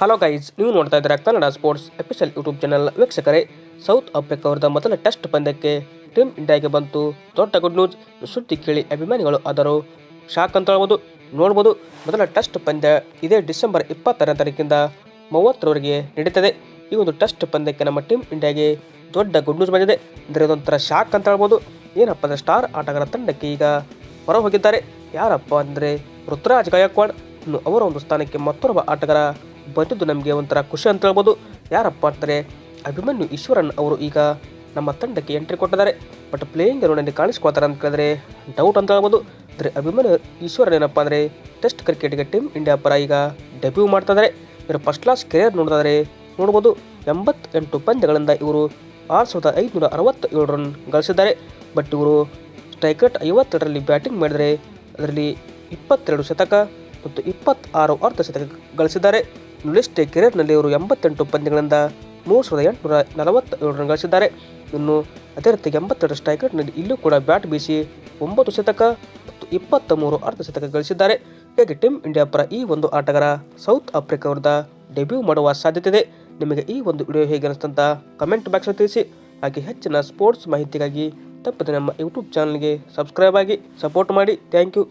Hello guys ನೀವು ನೋಡ್ತಾ ಇದ್ದೀರಾ Kannada sports official YouTube channel ವೀಕ್ಷಕರೇ. ಸೌತ್ ಆಫ್ರಿಕಾ ಅವರದ ಮೊದಲ ಟೆಸ್ಟ್ ಪಂದ್ಯಕ್ಕೆ ಟೀಮ್ ಇಂಡಿಯಾಗೆ ಬಂತು. ದೊಡ್ಡ ಗುಡ್ ನ್ಯೂಸ್ ಸುದ್ದಿ ಕೇಳಿ ಅಭಿಮಾನಿಗಳು ಆದರು ಶಾಕ್ ಅಂತ ಹೇಳ್ಬೋದು, ನೋಡ್ಬೋದು. ಮೊದಲ ಟೆಸ್ಟ್ ಪಂದ್ಯ ಇದೇ ಡಿಸೆಂಬರ್ ಇಪ್ಪತ್ತಾರನೇ ತಾರೀಕಿಂದ ಮೂವತ್ತರವರೆಗೆ ನಡೀತದೆ. ಈ ಒಂದು ಟೆಸ್ಟ್ ಪಂದ್ಯಕ್ಕೆ ನಮ್ಮ ಟೀಮ್ ಇಂಡಿಯಾಗೆ ದೊಡ್ಡ ಗುಡ್ ನ್ಯೂಸ್ ಬಂದಿದೆ. ಅಂದರೆ ಇದೊಂಥರ ಶಾಕ್ ಅಂತ ಹೇಳ್ಬೋದು. ಏನಪ್ಪ ಅಂದರೆ ಸ್ಟಾರ್ ಆಟಗಾರ ತಂಡಕ್ಕೆ ಈಗ ಹೊರ ಹೋಗಿದ್ದಾರೆ. ಯಾರಪ್ಪ ಅಂದರೆ ಋತುರಾಜ್ ಗಾಯಕ್ವಾಡ್. ಅವರ ಒಂದು ಸ್ಥಾನಕ್ಕೆ ಮತ್ತೊಬ್ಬ ಆಟಗಾರ ಬಂದಿದ್ದು ನಮಗೆ ಒಂಥರ ಖುಷಿ ಅಂತ ಹೇಳ್ಬೋದು. ಯಾರಪ್ಪ ಅಂತಾರೆ, ಅಭಿಮನ್ಯು ಈಶ್ವರನ್ ಅವರು ಈಗ ನಮ್ಮ ತಂಡಕ್ಕೆ ಎಂಟ್ರಿ ಕೊಟ್ಟಿದ್ದಾರೆ. ಬಟ್ ಪ್ಲೇಯಿಂಗ್ ಎಲೆವನಲ್ಲಿ ಕಾಣಿಸ್ಕೊಳ್ತಾರೆ ಅಂತ ಕೇಳಿದ್ರೆ ಡೌಟ್ ಅಂತ ಹೇಳ್ಬೋದು. ಅಂದರೆ ಅಭಿಮನ್ಯು ಈಶ್ವರನ್ ಏನಪ್ಪ ಅಂದರೆ ಟೆಸ್ಟ್ ಕ್ರಿಕೆಟ್ಗೆ ಟೀಮ್ ಇಂಡಿಯಾ ಪರ ಈಗ ಡೆಬ್ಯೂ ಮಾಡ್ತಾ ಇದ್ದಾರೆ. ಇವರು ಫಸ್ಟ್ ಕ್ಲಾಸ್ ಕೆರಿಯರ್ ನೋಡಿದ್ರೆ ನೋಡ್ಬೋದು, ಎಂಬತ್ತೆಂಟು ಪಂದ್ಯಗಳಿಂದ ಇವರು ಆರು ಸಾವಿರದ ಐದುನೂರ ಅರವತ್ತೇಳು ರನ್ ಗಳಿಸಿದ್ದಾರೆ. ಬಟ್ ಇವರು ಸ್ಟ್ರೈಕಟ್ ಐವತ್ತೆರಡರಲ್ಲಿ ಬ್ಯಾಟಿಂಗ್ ಮಾಡಿದರೆ ಅದರಲ್ಲಿ ಇಪ್ಪತ್ತೆರಡು ಶತಕ ಮತ್ತು ಇಪ್ಪತ್ತಾರು ಅರ್ಧ ಶತಕ ಗಳಿಸಿದ್ದಾರೆ. ಲಿಸ್ಟ್ ಕೆರಿಯರ್ನಲ್ಲಿ ಅವರು ಎಂಬತ್ತೆಂಟು ಪಂದ್ಯಗಳಿಂದ ಮೂರು ಸಾವಿರದ ಎಂಟುನೂರ ನಲವತ್ತೇಳು ರನ್ ಗಳಿಸಿದ್ದಾರೆ. ಇನ್ನು ಅದೇ ರೀತಿ ಎಂಬತ್ತೆರಡು ಸ್ಟ್ರೈಕಟ್ನಲ್ಲಿ ಇಲ್ಲೂ ಕೂಡ ಬ್ಯಾಟ್ ಬೀಸಿ ಒಂಬತ್ತು ಶತಕ ಮತ್ತು ಇಪ್ಪತ್ತ ಮೂರು ಅರ್ಧ ಶತಕ ಗಳಿಸಿದ್ದಾರೆ. ಹೇಗೆ ಟೀಮ್ ಇಂಡಿಯಾ ಪರ ಈ ಒಂದು ಆಟಗಾರ ಸೌತ್ ಆಫ್ರಿಕಾ ವಿರುದ್ಧ ಡೆಬ್ಯೂ ಮಾಡುವ ಸಾಧ್ಯತೆ ಇದೆ ನಿಮಗೆ ಈ ಒಂದು ವಿಡಿಯೋ ಹೇಗೆ ಅನಿಸ್ತಂತ ಕಮೆಂಟ್ ಬಾಕ್ಸ್ ತಿಳಿಸಿ. ಹಾಗೆ ಹೆಚ್ಚಿನ ಸ್ಪೋರ್ಟ್ಸ್ ಮಾಹಿತಿಗಾಗಿ ತಪ್ಪದೆ ನಮ್ಮ ಯೂಟ್ಯೂಬ್ ಚಾನಲ್ಗೆ ಸಬ್ಸ್ಕ್ರೈಬ್ ಆಗಿ ಸಪೋರ್ಟ್ ಮಾಡಿ. Thank you.